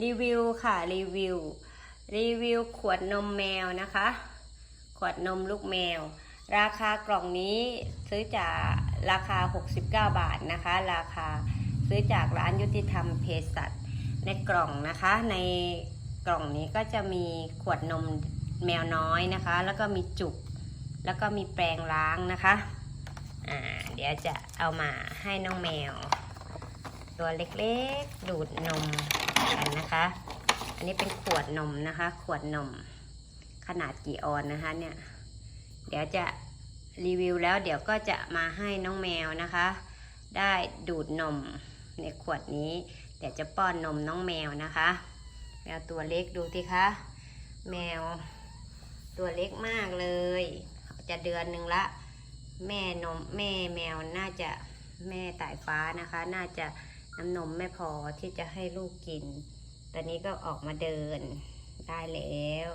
รีวิวค่ะรีวิว รีวิวขวดนมแมวนะคะ ขวดนมลูกแมว ราคากล่องนี้ซื้อจากราคา 69 บาทนะคะ ราคาซื้อจากร้านยุติธรรมเภสัชในกล่องนะคะ ในกล่องนี้ก็จะมีขวดนมแมวน้อยนะคะ แล้วก็มีจุก แล้วก็มีแปรงล้างนะคะอ่าเดี๋ยวจะเอามาให้น้องแมว ตัวเล็กๆ ดูดนม กันนะคะ อันนี้เป็นขวดนมนะคะ ขวดนม ขนาดกี่ออนนะคะเนี่ย เดี๋ยวจะรีวิวแล้วเดี๋ยวก็จะมาให้น้องแมวนะคะ ได้ดูดนมในขวดนี้ เดี๋ยวจะป้อนนมน้องแมวนะคะ แมวตัวเล็กดูสิคะ แมวตัวเล็กมากเลย จะเดือนหนึ่งละ แม่นมแม่แมวน่าจะแม่ตายฟ้านะคะ น่าจะ น้ำนมไม่พอที่จะให้ลูกกิน ตอนนี้ก็ออกมาเดินได้แล้ว